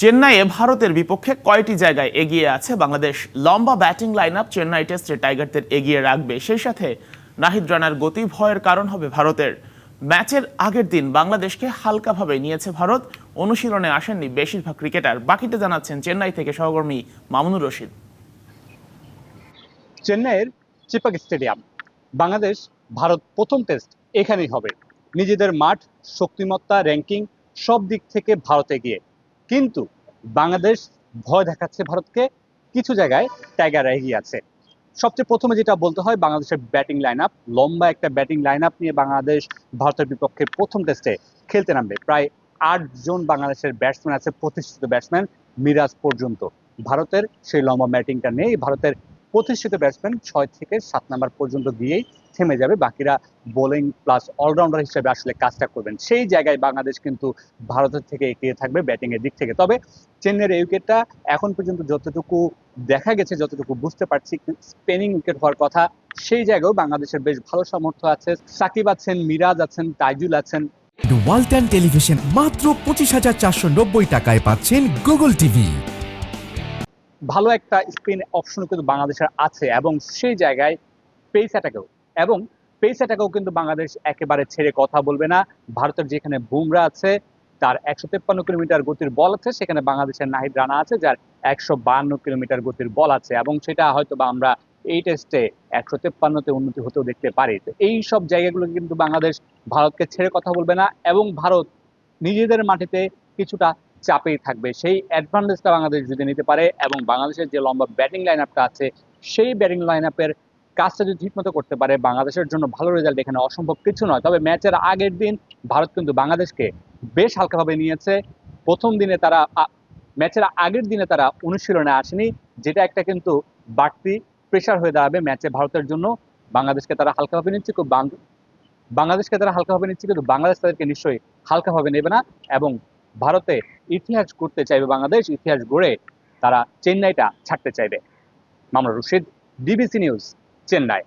চেন্নাইয়ে ভারতের বিপক্ষে কয়টি জায়গায় এগিয়ে আছে? বাংলাদেশ লম্বা ব্যাটিং লাইন আপ চেন্নাই টেস্টে টাইগারদের এগিয়ে রাখবে। সেই সাথে নাহিদ রানার গতি ভয়ের কারণ হবে ভারতের। ম্যাচের আগের দিন বাংলাদেশকে হালকাভাবে নিয়েছে ভারত। অনুশীলনে আসেননি বেশিরভাগ ক্রিকেটার। বাকিটা জানাচ্ছেন চেন্নাই থেকে সহকর্মী মামুনুর রশিদ। চেন্নাইয়ের চিপাক স্টেডিয়াম। বাংলাদেশ, ভারত প্রথম টেস্ট এখানেই হবে। নিজেদের মাঠ, শক্তিমত্তা র্যাঙ্কিং সব দিক থেকে ভারতে এগিয়ে। কিন্তু বাংলাদেশ ভয় দেখাচ্ছে ভারতকে। কিছু জায়গায় টাইগার এগিয়ে আছে। সবচেয়ে প্রথমে যেটা বলতে হয়, বাংলাদেশের ব্যাটিং লাইন আপ লম্বা একটা ব্যাটিং লাইন আপ নিয়ে বাংলাদেশ ভারতের বিপক্ষে প্রথম টেস্টে খেলতে নামবে। প্রায় আট জন বাংলাদেশের ব্যাটসম্যান আছে, প্রতিষ্ঠিত ব্যাটসম্যান মিরাজ পর্যন্ত। ভারতের সেই লম্বা ব্যাটিংটা নেই, ভারতের প্রতিষ্ঠিত ব্যাটসম্যান ছয় থেকে সাত নাম্বার পর্যন্ত দিয়েই থেমে যাবে। বাকিরা বোলিং প্লাস অলরাউন্ডার হিসেবে আসলে কাজটা করবেন। সেই জায়গায় বাংলাদেশ কিন্তু ভারতের থেকে এগিয়ে থাকবে ব্যাটিং এর দিক থেকে। তবে চেন্নাইয়ের এই উইকেটটা এখন পর্যন্ত যতটুকু দেখা গেছে, যতটুকু বুঝতে পারছি স্পেনিং উইকেট হওয়ার কথা, সেই জায়গায়ও বাংলাদেশের বেশ ভালো সামর্থ্য আছে। সাকিব আছেন, মিরাজ আছেন, তাইজুল আছেন। ওয়ালটন টেলিভিশন মাত্র পঁচিশ হাজার চারশো নব্বই টাকায় পাচ্ছেন গুগল টিভি ভালো একটা স্পিন অপশন কিন্তু বাংলাদেশের আছে এবং সেই জায়গায় পেস অ্যাটাকেও এবং পেস অ্যাটাকেও কিন্তু বাংলাদেশ একেবারে ছেড়ে কথা বলবে না। ভারতের যেখানে বুমরা আছে, তার একশো তেপ্পান্ন কিলোমিটার গতির বল আছে, সেখানে বাংলাদেশের নাহিদ রানা আছে, যার একশো বান্ন কিলোমিটার গতির বল আছে। এবং সেটা হয়তো বা আমরা এই টেস্টে একশো তেপ্পান্নতে উন্নতি হতেও দেখতে পারি। তো এই সব জায়গাগুলো কিন্তু বাংলাদেশ ভারতকে ছেড়ে কথা বলবে না এবং ভারত নিজেদের মাটিতে কিছুটা চাপেই থাকবে। সেই অ্যাডভান্টেজটা বাংলাদেশ যদি নিতে পারে এবং বাংলাদেশের যে লম্বা ব্যাটিং লাইন আপটা আছে, সেই ব্যাটিং লাইন আপের কাজটা যদি ঠিকমতো করতে পারে, বাংলাদেশের জন্য ভালো রেজাল্ট এখানে অসম্ভব কিছু নয়। তবে ম্যাচের আগের দিন ভারত কিন্তু বাংলাদেশকে বেশ হালকাভাবে নিয়েছে। প্রথম দিনে তারা ম্যাচের আগের দিনে তারা অনুশীলনে আসেনি, যেটা একটা কিন্তু বাড়তি প্রেশার হয়ে দাঁড়াবে ম্যাচে ভারতের জন্য। বাংলাদেশকে তারা হালকাভাবে নিচ্ছে খুব বাংলাদেশকে তারা হালকাভাবে নিচ্ছে, কিন্তু বাংলাদেশ তাদেরকে নিশ্চয়ই হালকাভাবে নেবে না। এবং ভারতে ইতিহাস করতে চাইবে বাংলাদেশ, ইতিহাস গড়ে তারা চেন্নাইটা ছাড়তে চাইবে। মামলা রশিদ ডিবিসি নিউজ, চেন্নাই।